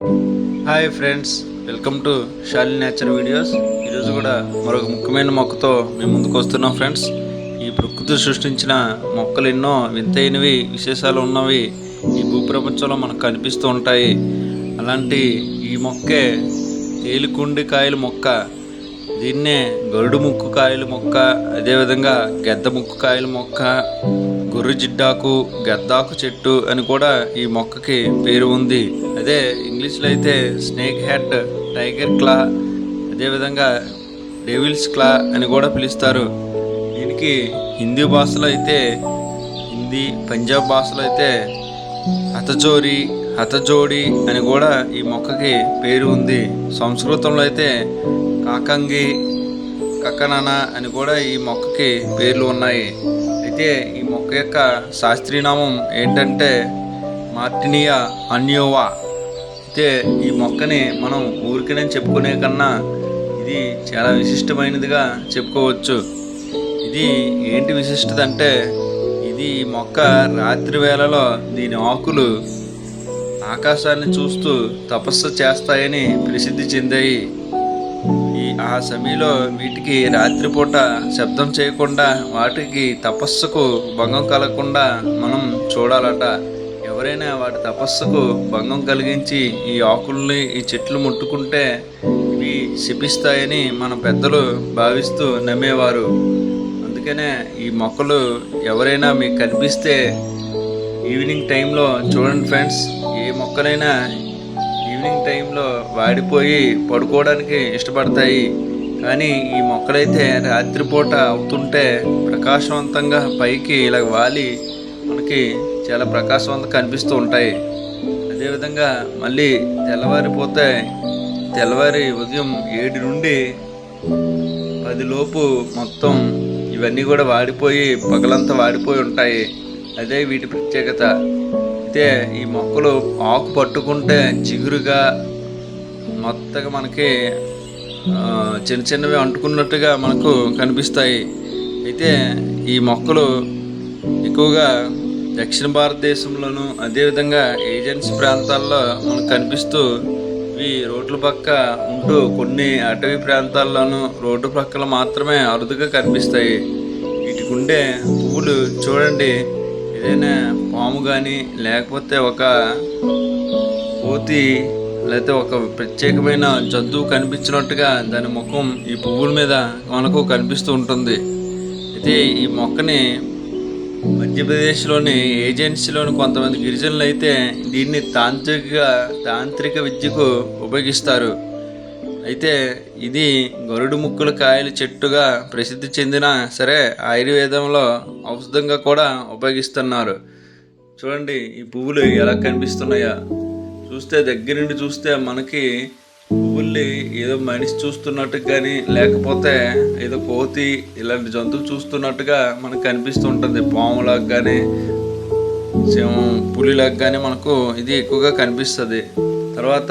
Hi friends welcome to Shali nature videos ఈరోజు కూడా మరొక ముఖ్యమైన మొక్కతో మేము ముందుకు వస్తున్నాం ఫ్రెండ్స్ ఈ ప్రకృతి సృష్టించిన మొక్కలు ఎన్నో వింతైనవి విశేషాలు ఉన్నవి ఈ భూప్రపంచంలో మనకు కనిపిస్తూ ఉంటాయి. అలాంటి ఈ మొక్కే తేలికుండి కాయల మొక్క దీన్నే గరుడు ముక్కు కాయల మొక్క అదేవిధంగా గెద్ద ముక్కు కాయల మొక్క గొర్రె జిడ్డాకు గద్దాకు చెట్టు అని కూడా ఈ మొక్కకి పేరు ఉంది. అదే ఇంగ్లీష్లో అయితే స్నేక్ హెడ్ టైగర్ క్లా అదేవిధంగా డెవిల్స్ క్లా అని కూడా పిలుస్తారు. దీనికి హిందీ భాషలో అయితే హిందీ పంజాబ్ భాషలో అయితే హతజోరి హతజోడి అని కూడా ఈ మొక్కకి పేరు ఉంది. సంస్కృతంలో అయితే కాకంగి కక్కనన అని కూడా ఈ మొక్కకి పేర్లు ఉన్నాయి. అయితే ఈ మొక్క యొక్క శాస్త్రీయ నామం ఏంటంటే మార్టినియా అన్యోవా. అయితే ఈ మొక్కని మనం ఊరికనే చెప్పుకునే కన్నా ఇది చాలా విశిష్టమైనదిగా చెప్పుకోవచ్చు. ఇది ఏంటి విశిష్టత అంటే ఇది మొక్క రాత్రి వేళలో దీని ఆకులు ఆకాశాన్ని చూస్తూ తపస్సు చేస్తాయని ప్రసిద్ధి చెందాయి. ఈ ఆ సమయంలో వీటికి రాత్రిపూట శబ్దం చేయకుండా వాటికి తపస్సుకు భంగం కలగకుండా మనం చూడాలట. ఎవరైనా వాటి తపస్సుకు భంగం కలిగించి ఈ ఆకుల్ని ఈ చెట్లు ముట్టుకుంటే ఇవి శిపిస్తాయని మన పెద్దలు భావిస్తూ నమ్మేవారు. అందుకనే ఈ మొక్కలు ఎవరైనా మీకు కనిపిస్తే ఈవినింగ్ టైంలో చూడండి ఫ్రెండ్స్ ఏ మొక్కలైనా ఈవినింగ్ టైంలో వాడిపోయి పడుకోవడానికి ఇష్టపడతాయి. కానీ ఈ మొక్కలైతే రాత్రిపూట అవుతుంటే ప్రకాశవంతంగా పైకి ఇలా వాలి మనకి చాలా ప్రకాశవంతంగా కనిపిస్తూ ఉంటాయి. అదేవిధంగా మళ్ళీ తెల్లవారిపోతే తెల్లవారి ఉదయం ఏడు నుండి పదిలోపు మొత్తం ఇవన్నీ కూడా వాడిపోయి పగలంతా వాడిపోయి ఉంటాయి. అదే వీటి ప్రత్యేకత. అయితే ఈ మొక్కలు ఆకు పట్టుకుంటే చిగురుగా మొత్తగా మనకి చిన్న చిన్నవి అంటుకున్నట్టుగా మనకు కనిపిస్తాయి. అయితే ఈ మొక్కలు ఎక్కువగా దక్షిణ భారతదేశంలోను అదేవిధంగా ఏజెన్సీ ప్రాంతాల్లో మనకు కనిపిస్తూ ఇవి రోడ్ల పక్క ఉంటూ కొన్ని అటవీ ప్రాంతాల్లోనూ రోడ్డు పక్కల మాత్రమే అరుదుగా కనిపిస్తాయి. వీటికి ఉండే పువ్వులు చూడండి. ఏదైనా పాము కానీ లేకపోతే ఒక కోతి లేకపోతే ఒక ప్రత్యేకమైన జంతువు కనిపించినట్టుగా దాని ముఖం ఈ పువ్వుల మీద మనకు కనిపిస్తూ ఉంటుంది. అయితే ఈ మొక్కని మధ్యప్రదేశ్లోని ఏజెన్సీలోని కొంతమంది గిరిజనులు అయితే దీన్ని తాంత్రిక తాంత్రిక విద్యకు ఉపయోగిస్తారు. అయితే ఇది గరుడు ముక్కుల కాయల చెట్టుగా ప్రసిద్ధి చెందిన సరే ఆయుర్వేదంలో ఔషధంగా కూడా ఉపయోగిస్తున్నారు. చూడండి ఈ పువ్వులు ఎలా కనిపిస్తున్నాయా? చూస్తే దగ్గర నుండి చూస్తే మనకి పువ్వుల్ని ఏదో మనిషి చూస్తున్నట్టు కానీ లేకపోతే ఏదో కోతి ఇలాంటి జంతువు చూస్తున్నట్టుగా మనకు కనిపిస్తూ ఉంటుంది పాములకు కానీ సింహం పులిలకు కానీ మనకు ఇది ఎక్కువగా కనిపిస్తుంది. తర్వాత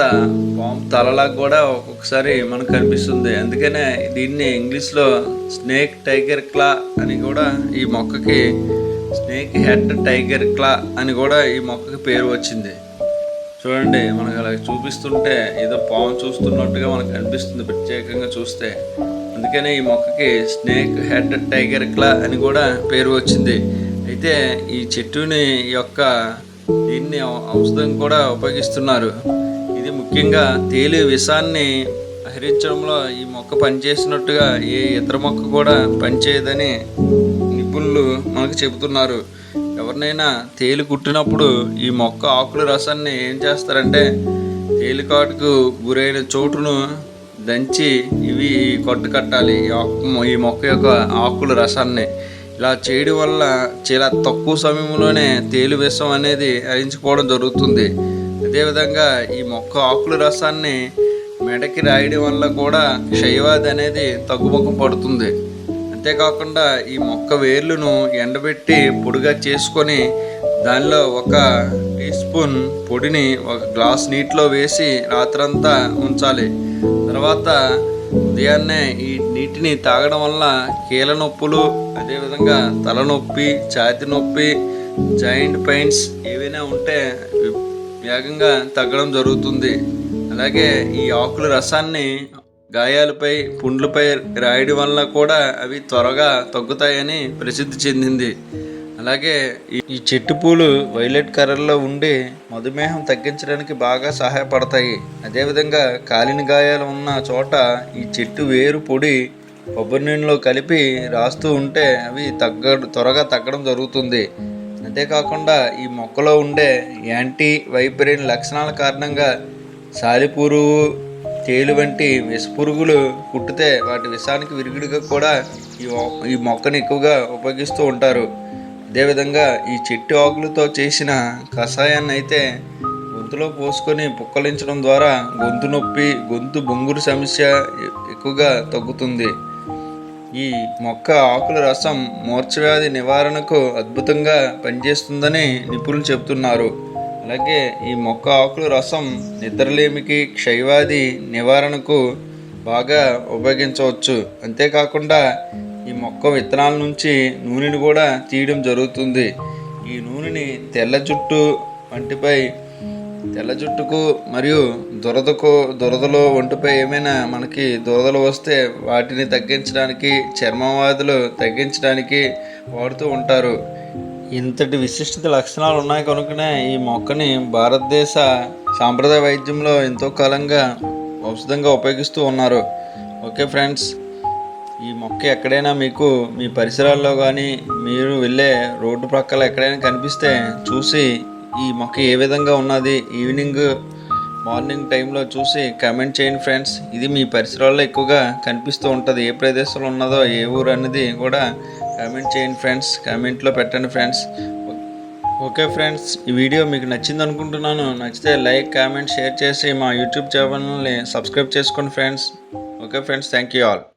పాము తలలాగా కూడా ఒక్కొక్కసారి మనకు కనిపిస్తుంది. అందుకనే దీన్ని ఇంగ్లీష్లో స్నేక్ టైగర్ క్లా అని కూడా ఈ మొక్కకి స్నేక్ హెడ్ టైగర్ క్లా అని కూడా ఈ మొక్కకి పేరు వచ్చింది. చూడండి మనకు అలా చూపిస్తుంటే ఏదో పాము చూస్తున్నట్టుగా మనకు అనిపిస్తుంది ప్రత్యేకంగా చూస్తే. అందుకనే ఈ మొక్కకి స్నేక్ హెడ్ టైగర్ క్లా అని కూడా పేరు వచ్చింది. అయితే ఈ చెట్టుని యొక్క దీన్ని ఔషధం కూడా ఉపయోగిస్తున్నారు. ఇది ముఖ్యంగా తేలి విషాన్ని హరించడంలో ఈ మొక్క పనిచేసినట్టుగా ఏ ఇతర మొక్క కూడా పనిచేయదని నిపుణులు మనకు చెబుతున్నారు. ఎవరినైనా తేలి కుట్టినప్పుడు ఈ మొక్క ఆకుల రసాన్ని ఏం చేస్తారంటే తేలికాటుకు గురైన చోటును దంచి ఇవి కొట్టు కట్టాలి. ఈ ఆకు ఈ మొక్క యొక్క ఆకుల రసాన్ని. ఇలా చేయడం వల్ల చాలా తక్కువ సమయంలోనే తేలి విషం అనేది అరించుకోవడం జరుగుతుంది. అదేవిధంగా ఈ మొక్క ఆకుల రసాన్ని మెడకి రాయడం వల్ల కూడా క్షయవాది అనేది తగ్గుముఖం పడుతుంది. అంతేకాకుండా ఈ మొక్క వేర్లను ఎండబెట్టి పొడిగా చేసుకొని దానిలో ఒక టీ స్పూన్ పొడిని ఒక గ్లాస్ నీటిలో వేసి రాత్రంతా ఉంచాలి. తర్వాత ఉదయాన్నే ఈ నీటిని తాగడం వల్ల కీళ్ళ నొప్పులు అదేవిధంగా తలనొప్పి ఛాతి నొప్పి జాయింట్ పెయిన్స్ ఏవైనా ఉంటే వేగంగా తగ్గడం జరుగుతుంది. అలాగే ఈ ఆకుల రసాన్ని గాయాలపై పుండ్లపై రాయడం వల్ల కూడా అవి త్వరగా తగ్గుతాయని ప్రసిద్ధి చెందింది. అలాగే ఈ- చెట్టు పూలు వైలెట్ కలర్లో ఉండి మధుమేహం తగ్గించడానికి బాగా సహాయపడతాయి. అదేవిధంగా కాలిన గాయాలు ఉన్న చోట ఈ చెట్టు వేరు పొడి కొబ్బరి నీళ్ళలో కలిపి రాస్తూ ఉంటే అవి తగ్గ త్వరగా తగ్గడం జరుగుతుంది. అంతేకాకుండా ఈ మొక్కలో ఉండే యాంటీ వైబ్రెయిన్ లక్షణాల కారణంగా సాలిపురుగు తేలు వంటి విషపురుగులు కుట్టితే వాటి విషానికి విరుగుడుగా కూడా ఈ ఈ మొక్కను ఎక్కువగా ఉపయోగిస్తూ ఉంటారు. అదేవిధంగా ఈ చెట్టు ఆకులతో చేసిన కషాయాన్ని అయితే గొంతులో పోసుకొని పుక్కలించడం ద్వారా గొంతు నొప్పి గొంతు బొంగురు సమస్య ఎక్కువగా తగ్గుతుంది. ఈ మొక్క ఆకుల రసం మూర్ఛవ్యాధి నివారణకు అద్భుతంగా పనిచేస్తుందని నిపుణులు చెబుతున్నారు. అలాగే ఈ మొక్క ఆకుల రసం నిద్రలేమికి క్షయవాది నివారణకు బాగా ఉపయోగించవచ్చు. అంతేకాకుండా ఈ మొక్క విత్తనాల నుంచి నూనెని కూడా తీయడం జరుగుతుంది. ఈ నూనెని తెల్ల జుట్టు వంటిపై తెల్ల జుట్టుకు మరియు దురదకు దురదలు ఒంటిపై ఏమైనా మనకి దురదలు వస్తే వాటిని తగ్గించడానికి చర్మవ్యాధులు తగ్గించడానికి వాడుతూ ఉంటారు. ఇంతటి విశిష్టత లక్షణాలు ఉన్నాయి కనుకనే ఈ మొక్కని భారతదేశ సాంప్రదాయ వైద్యంలో ఎంతో కాలంగా ఔషధంగా ఉపయోగిస్తూ ఉన్నారు. ఓకే ఫ్రెండ్స్ ఈ మొక్క ఎక్కడైనా మీకు మీ పరిసరాల్లో కానీ మీరు వెళ్ళే రోడ్డు ప్రక్కల ఎక్కడైనా కనిపిస్తే చూసి ఈ మొక్క ఏ విధంగా ఉన్నది ఈవినింగ్ మార్నింగ్ టైంలో చూసి కమెంట్ చేయండి ఫ్రెండ్స్. ఇది మీ పరిసరాల్లో ఎక్కువగా కనిపిస్తూ ఉంటుంది. ఏ ప్రదేశంలో ఉన్నదో ఏ ఊరు అనేది కూడా కామెంట్ చేయండి ఫ్రెండ్స్ కామెంట్లో పెట్టండి ఫ్రెండ్స్ ఓకే ఫ్రెండ్స్ ఈ వీడియో మీకు నచ్చింది అనుకుంటున్నాను. నచ్చితే లైక్ కామెంట్ షేర్ చేసి మా యూట్యూబ్ ఛానల్ని సబ్స్క్రైబ్ చేసుకోండి friends okay friends thank you all